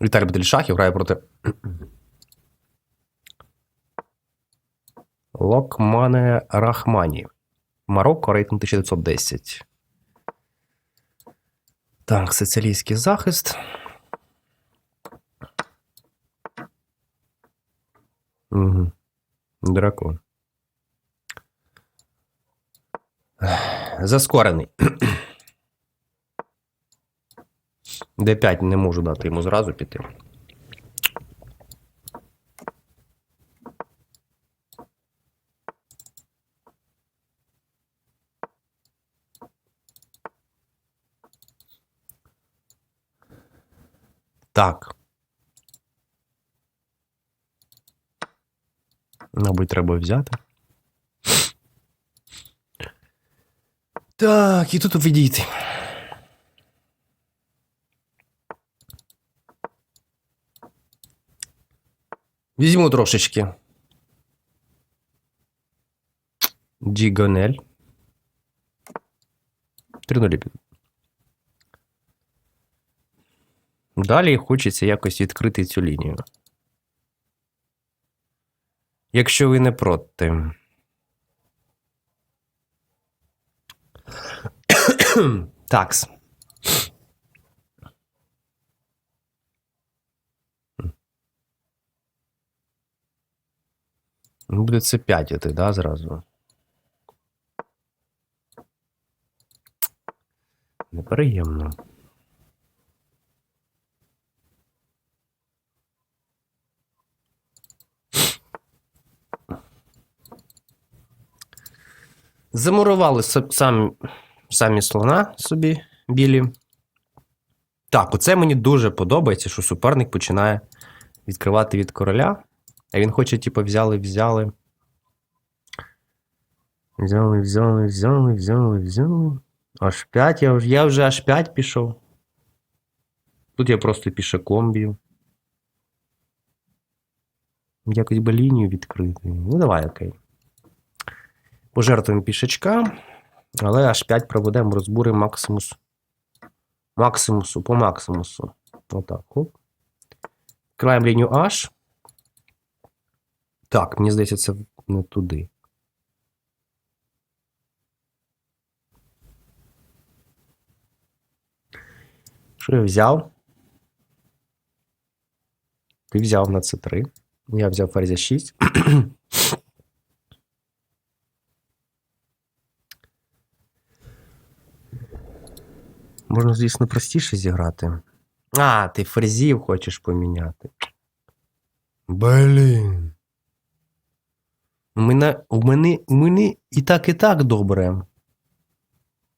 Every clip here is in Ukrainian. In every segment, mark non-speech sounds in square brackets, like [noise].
Віталій Бетельшахів грає проти. Локмане Рахмані. Марокко рейтинг 1910. Так, соціалістський захист. Угу. Дракон. Заскорений. Д5 не можу дати йому зразу піти. Так. Мабуть, треба взяти. Так, і тут відійти. Візьму трошечки. Дігонель. Три нулі. Далі хочеться якось відкрити цю лінію. Якщо ви не проти. [coughs] Такс. Буде це 5 іти, да, зразу. Неприємно. Замурували с- сам, самі слона собі білі. Так, оце мені дуже подобається, що суперник починає відкривати від короля. А він хоче, типу, взяли, взяли. Взяли, взяли, взяли, взяли, взяли. Аж 5, я вже, я вже аж 5 пішов. Тут я просто пішаком б'ю. Якось би лінію відкрити. Ну, давай, окей. Пожертвуємо пішачка, але аж 5 проведемо розбури максимус. Максимусу по максимусу. Отак. Відкриваємо лінію H. Так, мені здається, це не туди. Що я взяв? Ти взяв на C3. Я взяв ферзя 6. [clears throat] Можна, звісно, простіше зіграти. А, ти ферзів хочеш поміняти. Блін. Мене, у мене, у мене і так, і так добре.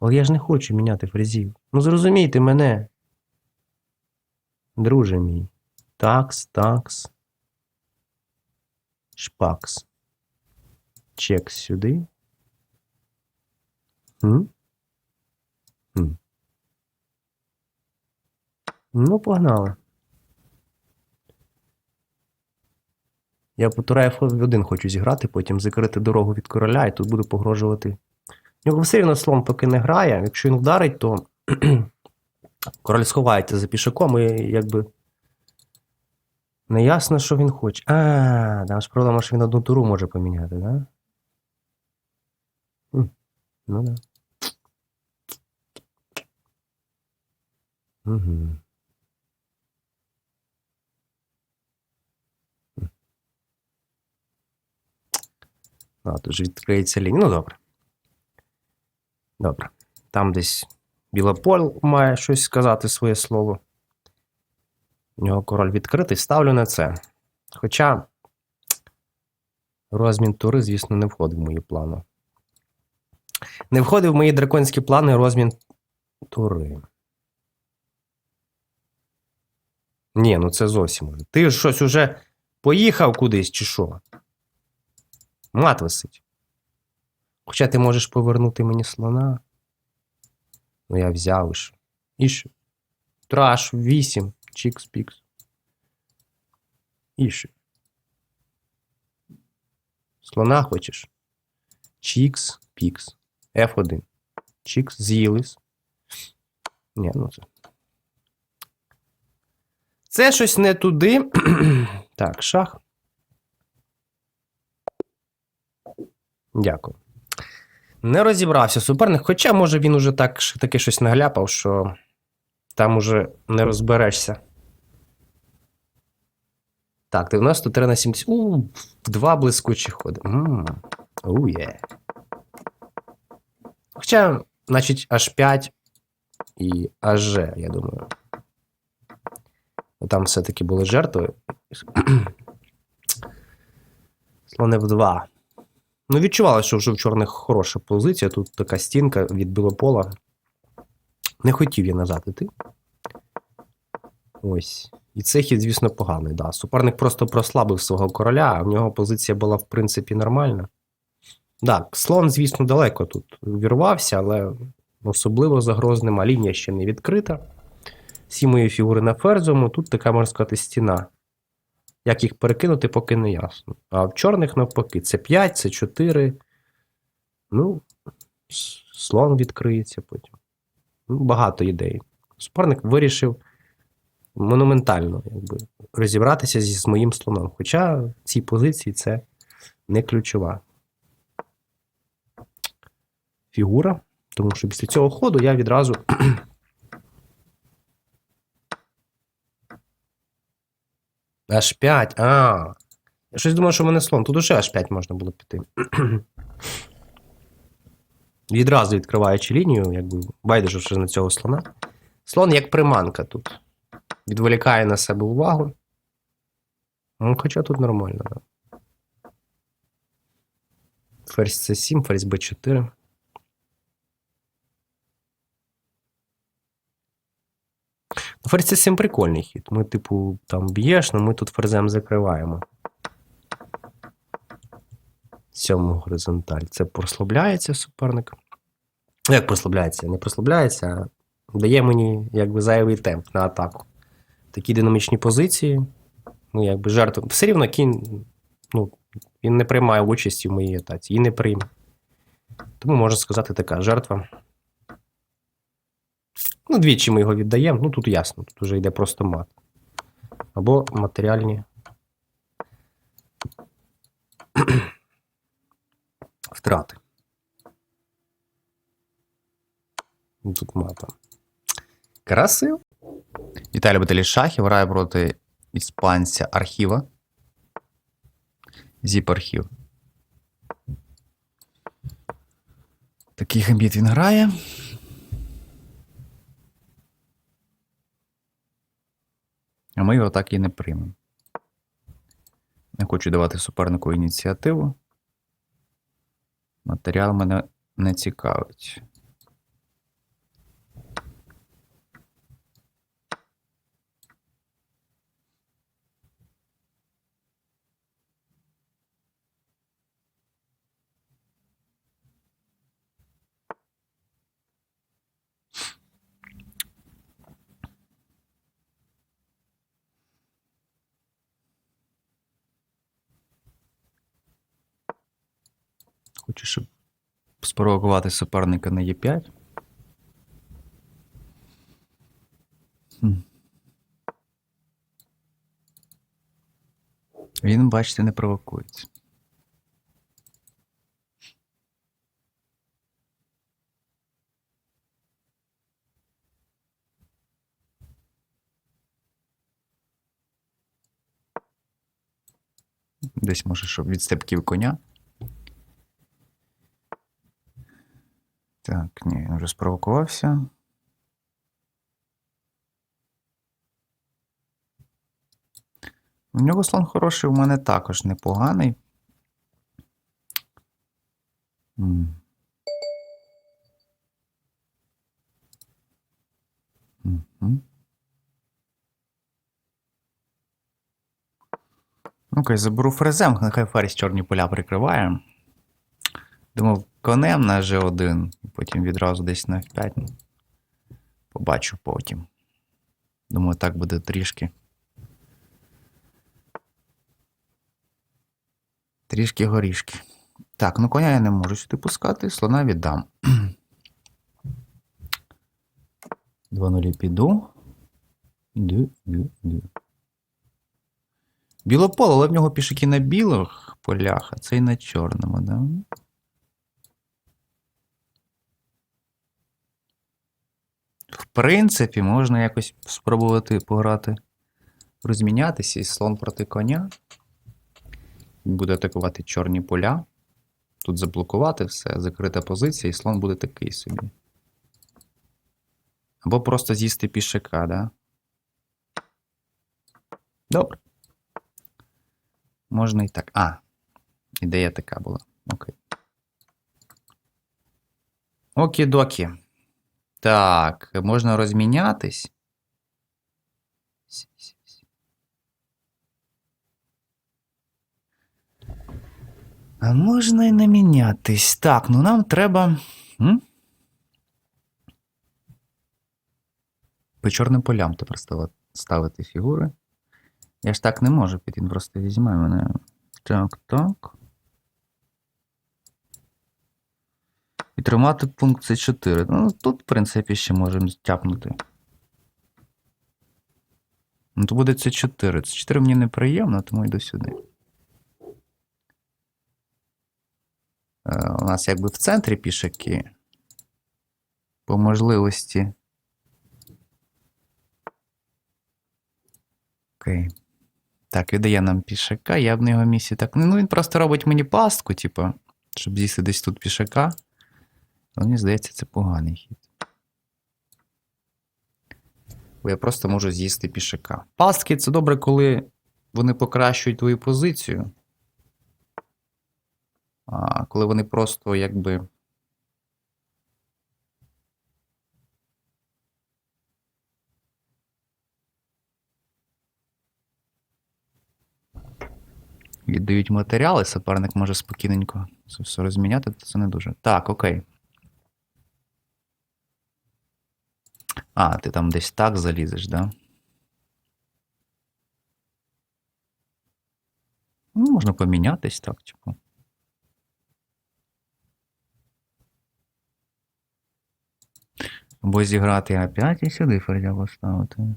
Але я ж не хочу міняти фрезів. Ну зрозумійте мене. Друже мій. Такс, такс. Шпакс. Чек сюди. М? М. Ну, погнали. Я по тураю F1 хочу зіграти, потім закрити дорогу від короля, і тут буду погрожувати. У нього все рівно слон поки не грає. Якщо він вдарить, то [clears throat] король сховається за пішаком і якби. Не ясно, що він хоче. А, там ж проблема, що він одну туру може поміняти, да? Ну да. Угу. А, тут же відкриється лінія. Ну, добре. Добре. Там десь Білополь має щось сказати своє слово. У нього король відкритий. Ставлю на це. Хоча розмін тури, звісно, не входив в мої плани. Не входив в мої драконські плани розмін тури. Ні, ну це зовсім. Ти щось уже поїхав кудись, чи що? Мат висить. Хоча ти можеш повернути мені слона. Ну, я взяв і? І що? Траш, 8, чікс, пікс. І що? Слона хочеш? Чікс, пікс. F1. Чікс, з'їлись. Ні, ну це. Це щось не туди. [clears throat] так, шах. Дякую. Не розібрався суперник, хоча, може, він уже так, таки щось нагляпав, що там уже не розберешся. Так, 93 на 70. У, два блискучі ходи. Ммм. У, є. Хоча, значить, аж 5 і аж, я думаю. Там все-таки були жертви. [clears throat] Слони в 2. Ну, відчували, що вже в чорних хороша позиція. Тут така стінка від білопола. Не хотів я назад іти. Ось. І цей хід, звісно, поганий. Да. Суперник просто прослабив свого короля, а в нього позиція була, в принципі, нормальна. Так, слон, звісно, далеко тут вірвався, але особливо загроз нема. Лінія ще не відкрита. Всі мої фігури на ферзовому, тут така, можна сказати, стіна. Як їх перекинути, поки не ясно. А в чорних навпаки, це 5, це 4. Ну, слон відкриється потім. Ну, багато ідей. Суперник вирішив монументально якби, розібратися зі моїм слоном. Хоча в цій позиції це не ключова фігура. Тому що після цього ходу я відразу. Аж 5. А. Я щось думав, що в мене слон. Тут уже аж 5 можна було піти. [clears throat] Відразу відкриваючи лінію, якби байдуже вже на цього слона. Слон як приманка тут. Відволікає на себе увагу. Ну, хоча тут нормально, да. Ферзь С7, ферзь Б4. Ну, Ферзь С7 прикольний хід. Ми, типу, там б'єш, але ми тут ферзем закриваємо. Сьому горизонталь. Це прослабляється суперник. Ну, Як прослабляється? Не прослабляється, а дає мені якби зайвий темп на атаку. Такі динамічні позиції. Ну, якби жертва. Все рівно кінь. Ну, він не приймає участі в моїй атаці. І не прийме. Тому можна сказати, така жертва. Ну, двічі ми його віддаємо. Ну, тут ясно, тут вже йде просто мат. Або матеріальні. [clears throat] Втрати. Ну, Тут мата. Красиво. Віталій Баталій Шахів грає проти іспанця архіва. Зіп архів. Такий гамбіт він грає. А ми його так і не приймемо. Не хочу давати супернику ініціативу. Матеріал мене не цікавить. Хочу, щоб спровокувати суперника на Е5. Він, бачите, не провокується. Десь може, щоб від степків коня. Так, ні, він вже спровокувався. У нього слон хороший, у мене також непоганий. М. Мгм. Заберу фрезем, нехай ферзь чорні поля прикриває. Думав, конем на G1, і потім відразу десь на F5. Ну, Побачу потім. Думаю, так буде трішки. Трішки горішки. Так, ну коня я не можу сюди пускати, слона віддам. [clears throat] Два нулі піду. Ду, ду, ду. Білополе, але в нього пішаки на білих полях, а цей на чорному, да? В принципі, можна якось спробувати пограти, розмінятися і слон проти коня. Буде атакувати чорні поля. Тут заблокувати все, закрита позиція, і слон буде такий собі. Або просто з'їсти пішака, да? Добре. Можна і так. А, ідея така була. Окей. Окі-докі. Так, можна розмінятись. А можна і не мінятись. Так, ну нам треба. По чорним полям тепер ставити фігури. Я ж так не можу він просто візьме мене. Так, так. І тримати пункт С4. Ну, тут, в принципі, ще можемо тяпнути. Ну, то буде С4. С4 мені неприємно, тому йду сюди. Е, у нас якби в центрі пішаки. По можливості. Окей. Так, віддає нам пішака, я б на його місці так. Ну, він просто робить мені пастку, типу, щоб з'їсти десь тут пішака. Але мені здається, це поганий хід. Бо я просто можу з'їсти пішака. Пастки це добре, коли вони покращують твою позицію. А коли вони просто якби. Віддають матеріали, суперник може спокійненько це все розміняти, то це не дуже. Так, окей. А, ти там десь так залізеш, да? Ну, можна помінятись так, типу. Або зіграти А5 і сюди ферзя поставити.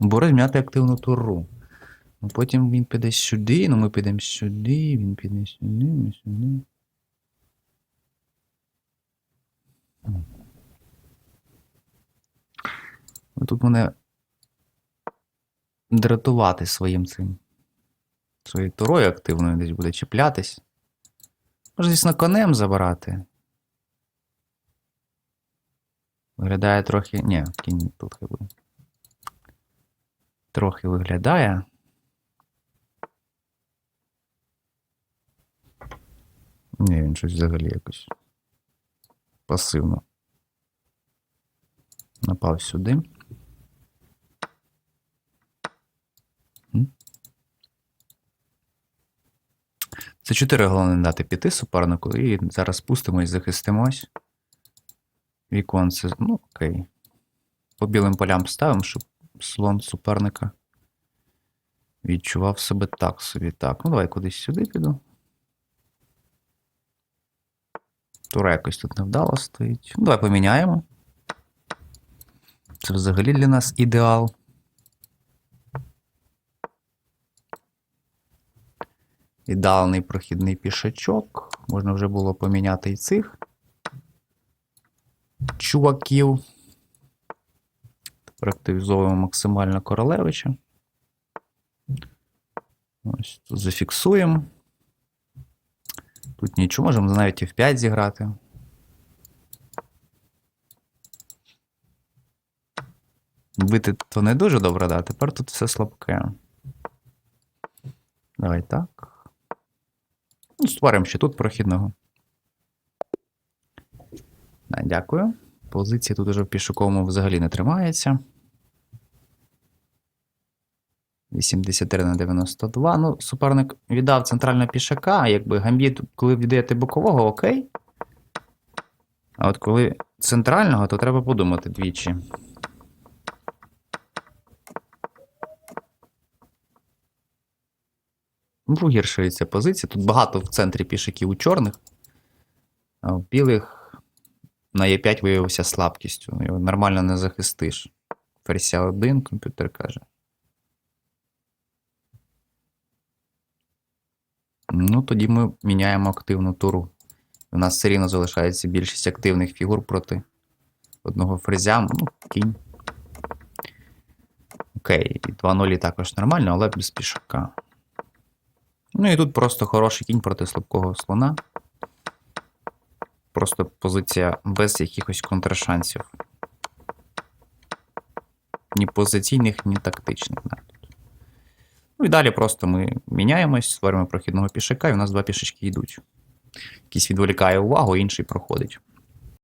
Або розм'яти активну туру. Ну, потім він піде сюди, ну ми підемо сюди, він піде сюди, ми сюди. М. Ну, Тут мене дратувати своїм цим. Своєю турою активною десь буде чіплятись. Може, звісно, конем забирати. Виглядає трохи. Ні, кінь тут хай. Трохи виглядає. Ні, він щось взагалі якось пасивно. Напав сюди. Це чотири головне дати піти супернику, і зараз спустимось, захистимось. Віконце. Ну, окей. По білим полям ставимо, щоб слон суперника відчував себе так собі. Так, ну давай кудись сюди піду. Тура якось тут невдало стоїть. Ну, давай поміняємо. Це взагалі для нас ідеал. Ідеальний прохідний пішачок. Можна вже було поміняти і цих чуваків. Тепер активізовуємо максимально королевича. Ось тут зафіксуємо. Тут нічого, можемо навіть і в 5 зіграти. Бити то не дуже добре, да. Тепер тут все слабке. Давай так. Ну, створимо ще тут прохідного. Дякую. Позиція тут уже в пішоковому взагалі не тримається. 83 на 92. Ну, суперник віддав центрального пішака, а якби гамбіт, коли віддаєте бокового, окей. А от коли центрального, то треба подумати двічі. Ну, Погіршується позиція. Тут багато в центрі пішаків у чорних, а у білих на Е5 виявився слабкістю. Його нормально не захистиш. Ферзя 1, комп'ютер каже. Ну, тоді ми міняємо активну туру. У нас все рівно залишається більшість активних фігур проти одного фрезя. Ну, кінь. Окей, 2-0 також нормально, але без пішака. Ну і тут просто хороший кінь проти слабкого слона. Просто позиція без якихось контршансів. Ні позиційних, ні тактичних навіть. Ну і далі просто ми міняємось, створюємо прохідного пішака, і у нас два пішечки йдуть. Якийсь відволікає увагу, інший проходить.